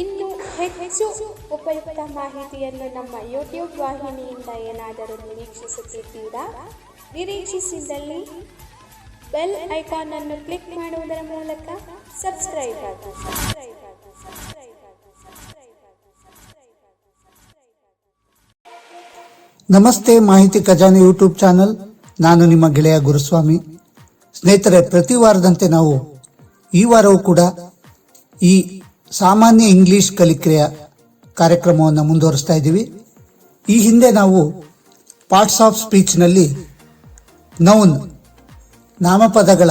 ಇನ್ನು ಹೆಚ್ಚು ಉಪಯುಕ್ತ ಮಾಹಿತಿಯನ್ನು ನಮ್ಮ ಯೂಟ್ಯೂಬ್ ವಾಹಿನಿಯಿಂದ ಏನಾದರೂ ನಿರೀಕ್ಷಿಸುತ್ತಿದ್ದೀರಾ? ನಿರೀಕ್ಷಿಸಿದಲ್ಲಿ ಬೆಲ್ ಐಕಾನ್ ಅನ್ನು ಕ್ಲಿಕ್ ಮಾಡುವುದರ ಮೂಲಕ ಸಬ್ಸ್ಕ್ರೈಬ್ ಆಗಿ. ಆಗಿ ಆಗಿ ಸಬ್ಸ್ಕ್ರೈಬ್ ಆಗಿ ಸಬ್ಸ್ಕ್ರೈಬ್ ಆಗಿ ನಮಸ್ತೆ ಮಾಹಿತಿ ಖಜಾನೆ ಯೂಟ್ಯೂಬ್ ಚಾನಲ್. ನಾನು ನಿಮ್ಮ ಗೆಳೆಯ ಗುರುಸ್ವಾಮಿ. ಸ್ನೇಹಿತರೆ, ಪ್ರತಿ ವಾರದಂತೆ ನಾವು ಈ ವಾರವೂ ಕೂಡ ಈ ಸಾಮಾನ್ಯ ಇಂಗ್ಲಿಷ್ ಕಲಿಕೆಯ ಕಾರ್ಯಕ್ರಮವನ್ನು ಮುಂದುವರಿಸ್ತಾ ಇದ್ದೀವಿ. ಈ ಹಿಂದೆ ನಾವು ಪಾರ್ಟ್ಸ್ ಆಫ್ ಸ್ಪೀಚ್ನಲ್ಲಿ ನೌನ್ ನಾಮಪದಗಳ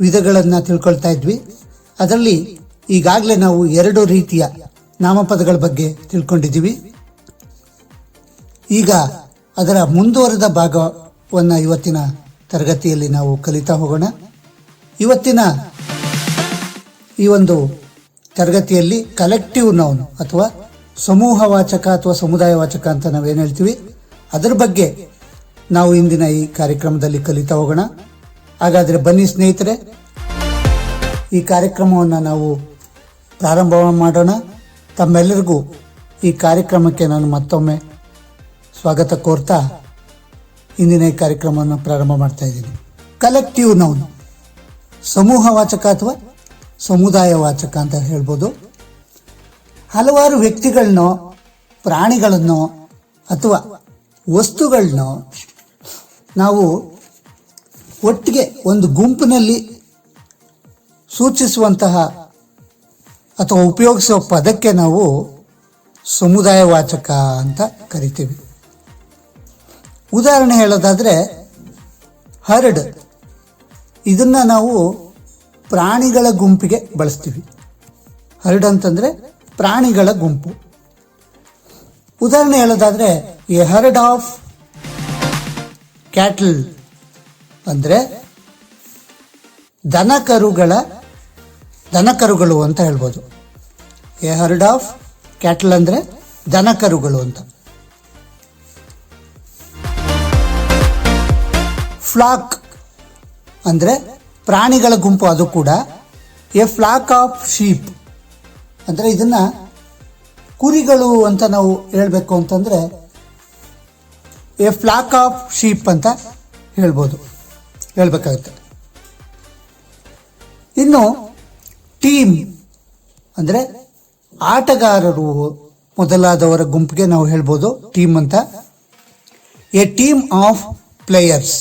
ವಿಧಗಳನ್ನು ತಿಳ್ಕೊಳ್ತಾ ಇದ್ವಿ. ಅದರಲ್ಲಿ ಈಗಾಗಲೇ ನಾವು ಎರಡು ರೀತಿಯ ನಾಮಪದಗಳ ಬಗ್ಗೆ ತಿಳ್ಕೊಂಡಿದ್ದೀವಿ. ಈಗ ಅದರ ಮುಂದುವರೆದ ಭಾಗವನ್ನು ಇವತ್ತಿನ ತರಗತಿಯಲ್ಲಿ ನಾವು ಕಲಿತಾ ಹೋಗೋಣ. ಇವತ್ತಿನ ಈ ಒಂದು ತರಗತಿಯಲ್ಲಿ ಕಲೆಕ್ಟಿವ್ ನೌನ್ ಅಥವಾ ಸಮೂಹವಾಚಕ ಅಥವಾ ಸಮುದಾಯ ವಾಚಕ ಅಂತ ನಾವೇನು ಹೇಳ್ತೀವಿ? ಅದರ ಬಗ್ಗೆ ನಾವು ಇಂದಿನ ಈ ಕಾರ್ಯಕ್ರಮದಲ್ಲಿ ಕಲಿತಾ ಹೋಗೋಣ. ಹಾಗಾದರೆ ಬನ್ನಿ ಸ್ನೇಹಿತರೆ, ಈ ಕಾರ್ಯಕ್ರಮವನ್ನು ನಾವು ಪ್ರಾರಂಭ ಮಾಡೋಣ. ತಮ್ಮೆಲ್ಲರಿಗೂ ಈ ಕಾರ್ಯಕ್ರಮಕ್ಕೆ ನಾನು ಮತ್ತೊಮ್ಮೆ ಸ್ವಾಗತ ಕೋರ್ತಾ ಇಂದಿನ ಈ ಕಾರ್ಯಕ್ರಮವನ್ನು ಪ್ರಾರಂಭ ಮಾಡ್ತಾ ಇದ್ದೀನಿ. ಕಲೆಕ್ಟಿವ್ ನೌನ್ ಸಮೂಹವಾಚಕ ಅಥವಾ ಸಮುದಾಯವಾಚಕ ಅಂತ ಹೇಳ್ಬೋದು. ಹಲವಾರು ವ್ಯಕ್ತಿಗಳನ್ನೋ, ಪ್ರಾಣಿಗಳನ್ನೋ ಅಥವಾ ವಸ್ತುಗಳನ್ನೋ ನಾವು ಒಟ್ಟಿಗೆ ಒಂದು ಗುಂಪಿನಲ್ಲಿ ಸೂಚಿಸುವಂತಹ ಅಥವಾ ಉಪಯೋಗಿಸುವ ಪದಕ್ಕೆ ನಾವು ಸಮುದಾಯ ವಾಚಕ ಅಂತ ಕರಿತೀವಿ. ಉದಾಹರಣೆ ಹೇಳೋದಾದರೆ ಹರ್ಡ್. ಇದನ್ನು ನಾವು ಪ್ರಾಣಿಗಳ ಗುಂಪಿಗೆ ಬಳಸ್ತೀವಿ. ಹರ್ಡ್ ಅಂತಂದ್ರೆ ಪ್ರಾಣಿಗಳ ಗುಂಪು. ಉದಾಹರಣೆ ಹೇಳೋದಾದ್ರೆ, ಎ ಹರ್ಡ್ ಆಫ್ ಕ್ಯಾಟಲ್ ಅಂದ್ರೆ ದನಕರುಗಳ, ದನಕರುಗಳು ಅಂತ ಹೇಳ್ಬೋದು. ಎ ಹರ್ಡ್ ಆಫ್ ಕ್ಯಾಟಲ್ ಅಂದ್ರೆ ದನಕರುಗಳು ಅಂತ. ಫ್ಲಾಕ್ ಅಂದರೆ ಪ್ರಾಣಿಗಳ ಗುಂಪು ಅದು ಕೂಡ ಎ ಫ್ಲಾಕ್ ಆಫ್ ಶೀಪ್. ಅಂದರೆ ಇದನ್ನ ಕುರಿಗಳು ಅಂತ ನಾವು ಹೇಳಬೇಕು ಅಂತಂದರೆ ಎ ಫ್ಲಾಕ್ ಆಫ್ ಶೀಪ್ ಅಂತ ಹೇಳ್ಬೋದು. ಹೇಳಬೇಕಾಗುತ್ತೆ. ಇನ್ನು ಟೀಮ್ ಅಂದರೆ ಆಟಗಾರರು ಮೊದಲಾದವರ ಗುಂಪಿಗೆ ನಾವು ಹೇಳ್ಬೋದು ಟೀಮ್ ಅಂತ. A team of players.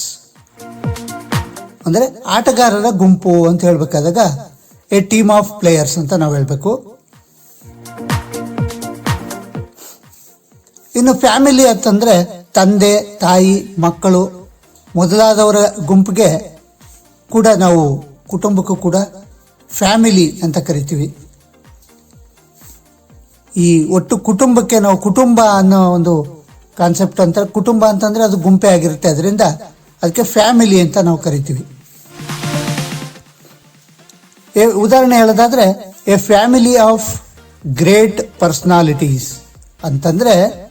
ಅಂದರೆ ಆಟಗಾರರ ಗುಂಪು ಅಂತ ಹೇಳ್ಬೇಕಾದಾಗ ಎ ಟೀಮ್ ಆಫ್ ಪ್ಲೇಯರ್ಸ್ ಅಂತ ನಾವು ಹೇಳಬೇಕು. ಇನ್ನು ಫ್ಯಾಮಿಲಿ ಅಂತಂದ್ರೆ ತಂದೆ, ತಾಯಿ, ಮಕ್ಕಳು ಮೊದಲಾದವರ ಗುಂಪಿಗೆ ಕೂಡ ನಾವು ಕುಟುಂಬಕ್ಕೂ ಕೂಡ ಫ್ಯಾಮಿಲಿ ಅಂತ ಕರಿತೀವಿ. ಈ ಒಟ್ಟು ಕುಟುಂಬಕ್ಕೆ ನಾವು ಕುಟುಂಬ ಅನ್ನೋ ಒಂದು ಕಾನ್ಸೆಪ್ಟ್ ಅಂತ ಕುಟುಂಬ ಅಂತಂದ್ರೆ ಅದು ಗುಂಪೆ ಆಗಿರುತ್ತೆ. ಅದರಿಂದ ಅದಕ್ಕೆ ಫ್ಯಾಮಿಲಿ ಅಂತ ನಾವು ಕರಿತೀವಿ. ಉದಾಹರಣೆ ಹೇಳೋದಾದ್ರೆ a family of great personalities ಅಂತಂದ್ರೆ,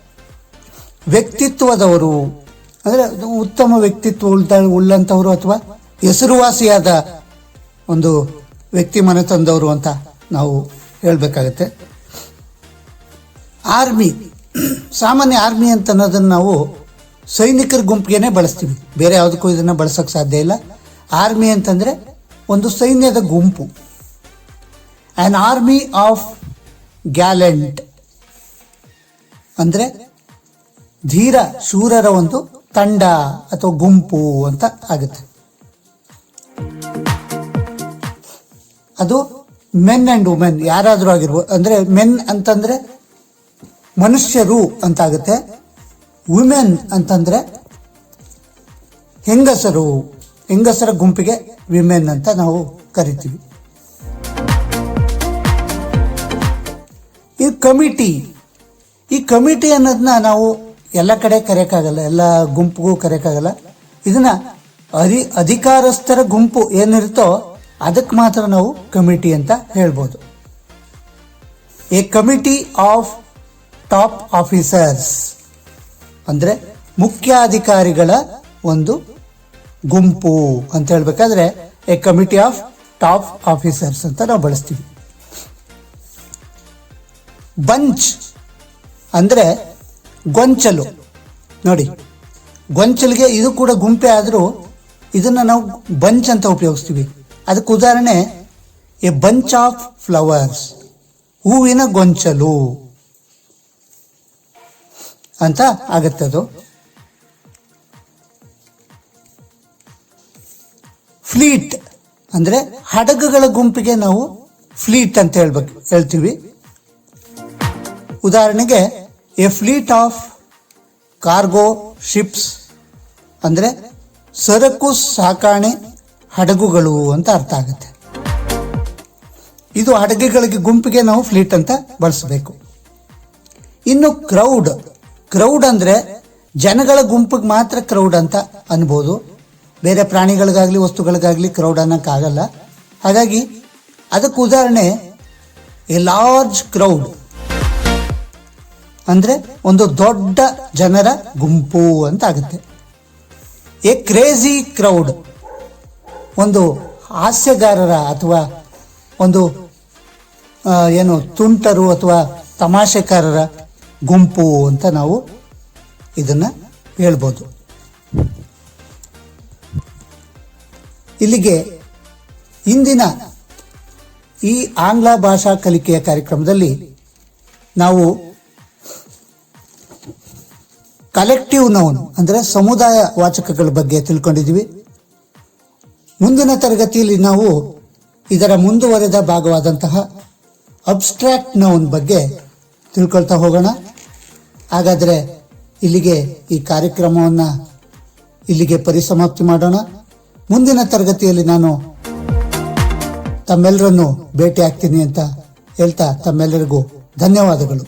ವ್ಯಕ್ತಿತ್ವದವರು, ಅಂದ್ರೆ ಅದು ಉತ್ತಮ ವ್ಯಕ್ತಿತ್ವ ಉಳ್ದ ಉಳ್ಳಂಥವರು ಅಥವಾ ಹೆಸರುವಾಸಿಯಾದ ಒಂದು ವ್ಯಕ್ತಿ ಮನೆ ತಂದವರು ಅಂತ ನಾವು ಹೇಳಬೇಕಾಗತ್ತೆ. ಆರ್ಮಿ, ಸಾಮಾನ್ಯ ಆರ್ಮಿ ಅಂತ ಅನ್ನೋದನ್ನ ನಾವು ಸೈನಿಕರ ಗುಂಪಿಗೆನೆ ಬಳಸ್ತೀವಿ. ಬೇರೆ ಯಾವುದಕ್ಕೂ ಇದನ್ನ ಬಳಸೋಕೆ ಸಾಧ್ಯ ಇಲ್ಲ. ಆರ್ಮಿ ಅಂತಂದ್ರೆ ಒಂದು ಸೈನ್ಯದ ಗುಂಪು. ಆನ್ ಆರ್ಮಿ ಆಫ್ ಗ್ಯಾಲೆಂಟ್ ಅಂದ್ರೆ ಧೀರ ಶೂರರ ಒಂದು ತಂಡ ಅಥವಾ ಗುಂಪು ಅಂತ ಆಗುತ್ತೆ. ಅದು ಮೆನ್ ಅಂಡ್ ವುಮೆನ್ ಯಾರಾದರೂ ಆಗಿರ್ಬೋದು ಅಂದ್ರೆ ಮೆನ್ ಅಂತಂದ್ರೆ ಮನುಷ್ಯರು ಅಂತ ಆಗುತ್ತೆ. ವುಮೆನ್ ಅಂತಂದ್ರೆ ಹೆಂಗಸರು. ಹೆಂಗಸರ ಗುಂಪಿಗೆ ವಿಮೆನ್ ಅಂತ ನಾವು ಕರಿತೀವಿ. ಈ ಕಮಿಟಿ ಈ ಕಮಿಟಿ ಅನ್ನೋದನ್ನ ನಾವು ಎಲ್ಲ ಕಡೆ ಕರೆಯಕ್ಕಾಗಲ್ಲ, ಎಲ್ಲ ಗುಂಪಿಗೂ ಕರೆಯಕ್ಕಾಗಲ್ಲ. ಇದನ್ನ ಅರಿ ಅಧಿಕಾರಸ್ಥರ ಗುಂಪು ಏನಿರುತ್ತೋ ಅದಕ್ಕೆ ಮಾತ್ರ ನಾವು ಕಮಿಟಿ ಅಂತ ಹೇಳ್ಬೋದು. A committee of top officers, ಅಂದರೆ ಮುಖ್ಯಾಧಿಕಾರಿಗಳ ಒಂದು ಗುಂಪು ಅಂತ ಹೇಳ್ಬೇಕಾದ್ರೆ a committee of top officers ಅಂತ ನಾವು ಬಳಸ್ತೀವಿ. ಬಂಚ್ ಅಂದ್ರೆ ಗೊಂಚಲು. ನೋಡಿ, ಗೊಂಚಲಿಗೆ ಇದು ಕೂಡ ಗುಂಪೆ ಆದರೂ ಇದನ್ನ ನಾವು ಬಂಚ್ ಅಂತ ಉಪಯೋಗಿಸ್ತೀವಿ. ಅದಕ್ಕೆ ಉದಾಹರಣೆ ಎ ಬಂಚ್ ಆಫ್ ಫ್ಲವರ್ಸ್ ಹೂವಿನ ಗೊಂಚಲು ಅಂತ ಆಗತ್ತೆ ಫ್ಲೀಟ್ ಅಂದ್ರೆ ಹಡಗುಗಳ ಗುಂಪಿಗೆ ನಾವು ಫ್ಲೀಟ್ ಅಂತ ಹೇಳ್ಬೇಕು, ಹೇಳ್ತೀವಿ. ಉದಾಹರಣೆಗೆ, a fleet of cargo ships ಅಂದ್ರೆ ಸರಕು ಸಾಕಾಣೆ ಹಡಗುಗಳು ಅಂತ ಅರ್ಥ ಆಗುತ್ತೆ. ಇದು ಹಡಗುಗಳಿಗೆ ಗುಂಪಿಗೆ ನಾವು ಫ್ಲೀಟ್ ಅಂತ ಬಳಸಬೇಕು. ಇನ್ನು ಕ್ರೌಡ್ ಕ್ರೌಡ್ ಅಂದ್ರೆ ಜನಗಳ ಗುಂಪಿಗೆ ಮಾತ್ರ ಕ್ರೌಡ್ ಅಂತ ಅನ್ಬೋದು. ಬೇರೆ ಪ್ರಾಣಿಗಳಿಗಾಗಲಿ, ವಸ್ತುಗಳಿಗಾಗಲಿ ಕ್ರೌಡ್ ಅನ್ನೋಕ್ಕಾಗಲ್ಲ ಹಾಗಾಗಿ ಅದಕ್ಕೆ ಉದಾಹರಣೆ ಎ ಲಾರ್ಜ್ ಕ್ರೌಡ್ ಅಂದರೆ ಒಂದು ದೊಡ್ಡ ಜನರ ಗುಂಪು ಅಂತ ಆಗುತ್ತೆ. ಎ ಕ್ರೇಜಿ ಕ್ರೌಡ್ ಒಂದು ಹಾಸ್ಯಗಾರರ ಅಥವಾ ಒಂದು ಏನು ತುಂಟರು ಅಥವಾ ತಮಾಷೆಕಾರರ ಗುಂಪು ಅಂತ ನಾವು ಇದನ್ನು ಹೇಳ್ಬೋದು. ಇಲ್ಲಿಗೆ ಇಂದಿನ ಈ ಆಂಗ್ಲ ಭಾಷಾ ಕಲಿಕೆಯ ಕಾರ್ಯಕ್ರಮದಲ್ಲಿ ನಾವು ಕಲೆಕ್ಟಿವ್ ನೌನ್ ಅಂದರೆ ಸಮುದಾಯ ವಾಚಕಗಳ ಬಗ್ಗೆ ತಿಳ್ಕೊಂಡಿದ್ವಿ ಮುಂದಿನ ತರಗತಿಯಲ್ಲಿ ನಾವು ಇದರ ಮುಂದುವರೆದ ಭಾಗವಾದಂತಹ ಅಬ್ಸ್ಟ್ರಾಕ್ಟ್ ನೌನ್ ಬಗ್ಗೆ ತಿಳ್ಕೊಳ್ತಾ ಹೋಗೋಣ. ಹಾಗಾದರೆ ಇಲ್ಲಿಗೆ ಈ ಕಾರ್ಯಕ್ರಮವನ್ನು ಇಲ್ಲಿಗೆ ಪರಿಸಮಾಪ್ತಿ ಮಾಡೋಣ. ಮುಂದಿನ ತರಗತಿಯಲ್ಲಿ ನಾನು ತಮ್ಮೆಲ್ಲರನ್ನು ಭೇಟಿ ಆಗ್ತೀನಿ ಅಂತ ಹೇಳ್ತಾ ತಮ್ಮೆಲ್ಲರಿಗೂ ಧನ್ಯವಾದಗಳು.